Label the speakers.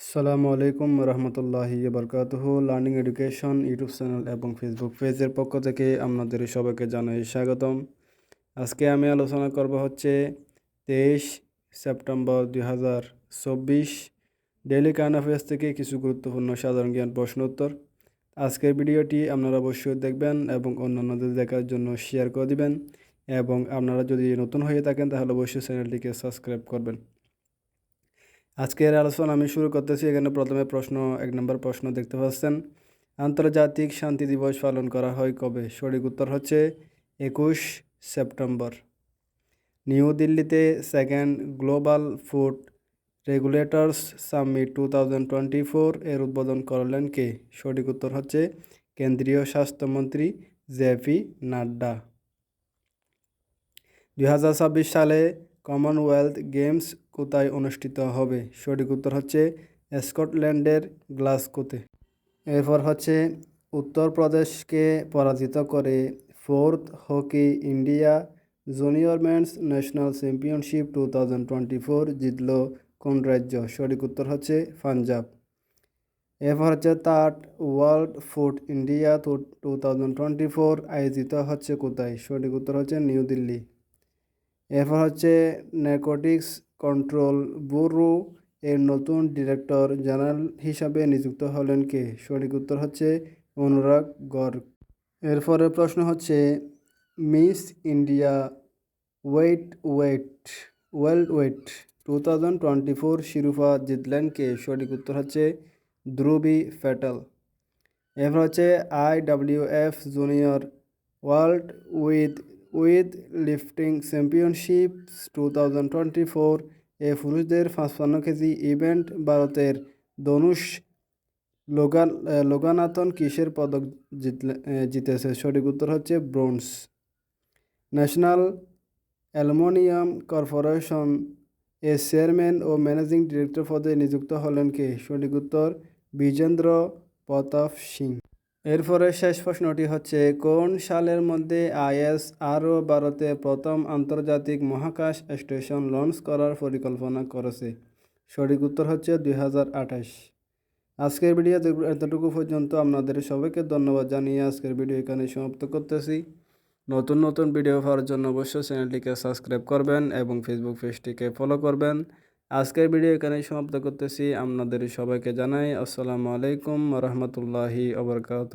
Speaker 1: আসসালামু আলাইকুম রহমতুল্লাহি বরকাতুহ লার্নিং এডুকেশন, ইউটিউব চ্যানেল এবং ফেসবুক পেজের পক্ষ থেকে আপনাদের সবাইকে জানাই স্বাগতম। আজকে আমি আলোচনা করব হচ্ছে তেইশ সেপ্টেম্বর দুই হাজার চব্বিশ, ডেইলি কারেন্ট অ্যাফেয়ার্স থেকে কিছু গুরুত্বপূর্ণ সাধারণ জ্ঞান প্রশ্ন উত্তর। আজকের ভিডিওটি আপনারা অবশ্যই দেখবেন এবং অন্যান্যদের দেখার জন্য শেয়ার করে দিবেন এবং আপনারা যদি নতুন হয়ে থাকেন তাহলে অবশ্যই চ্যানেলটিকে সাবস্ক্রাইব করবেন। আজকের আলোচনা আমি শুরু করতেছি। এখানে প্রথমে প্রশ্ন, এক নম্বর প্রশ্ন দেখতে পাচ্ছেন। আন্তর্জাতিক শান্তি দিবস পালন করা হয় কবে? সঠিক উত্তর হচ্ছে একুশ সেপ্টেম্বর। নিউ দিল্লিতে second global food regulators summit two thousand twenty four এর উদ্বোধন করলেন কে? সঠিক উত্তর হচ্ছে কেন্দ্রীয় স্বাস্থ্যমন্ত্রী জেপি নাড্ডা। দু হাজার ছাব্বিশ সালে কমনওয়েলথ গেমস কোথায় অনুষ্ঠিত হবে? সঠিক উত্তর হচ্ছে স্কটল্যান্ডের গ্লাসকোতে এরপর হচ্ছে উত্তরপ্রদেশকে পরাজিত করে fourth hockey India junior men's national championship two thousand twenty four জিতল কোন রাজ্য? সঠিক উত্তর হচ্ছে পাঞ্জাব। এরপর হচ্ছে third world food India two two thousand twenty four আয়োজিত হচ্ছে কোথায়? সঠিক উত্তর হচ্ছে নিউ দিল্লি। এরপর হচ্ছে নার্কোটিক্স কন্ট্রোল ব্যুরো এর নতুন ডিরেক্টর জেনারেল হিসাবে নিযুক্ত হলেন কে? সঠিক উত্তর হচ্ছে অনুরাগ গর্গ। এরপরে প্রশ্ন হচ্ছে miss India wait wait world wait two thousand twenty four শিরোপা জিতলেন কে? সঠিক উত্তর হচ্ছে ধ্রুবি ফ্যাটাল এরপর হচ্ছে I W F junior world with with lifting championship two thousand twenty four এ পুরুষদের পাঁচপান্ন কেজি ইভেন্ট ভারতের ধনুষ লোগান লোগানাথন কিসের পদক জিতলে জিতেছে? সঠিক উত্তর হচ্ছে ব্রোঞ্জ। ন্যাশনাল অ্যালুমিনিয়াম কর্পোরেশন এ চেয়ারম্যান ও ম্যানেজিং ডিরেক্টর পদে নিযুক্ত হলেন কে? সঠিক উত্তর, বিজেন্দ্র প্রতাপ সিং। এরপরে শেষ প্রশ্নটি হচ্ছে, কোন সালের মধ্যে আইএস আরও ভারতে প্রথম আন্তর্জাতিক মহাকাশ স্টেশন লঞ্চ করার পরিকল্পনা করেছে? সঠিক উত্তর হচ্ছে দুই হাজার আঠাশ। আজকের ভিডিও এতটুকু পর্যন্ত আপনাদের সবাইকে ধন্যবাদ জানিয়ে আজকের ভিডিও এখানে সমাপ্ত করতেছি। নতুন নতুন ভিডিও পাওয়ার জন্য অবশ্যই চ্যানেলটিকে সাবস্ক্রাইব করবেন এবং ফেসবুক পেজটিকে ফলো করবেন। আজকের ভিডিও এখানে সমাপ্ত করতেছি। আপনাদের সবাইকে জানাই আসসালামু আলাইকুম রহমতুল্লাহি আবরকাত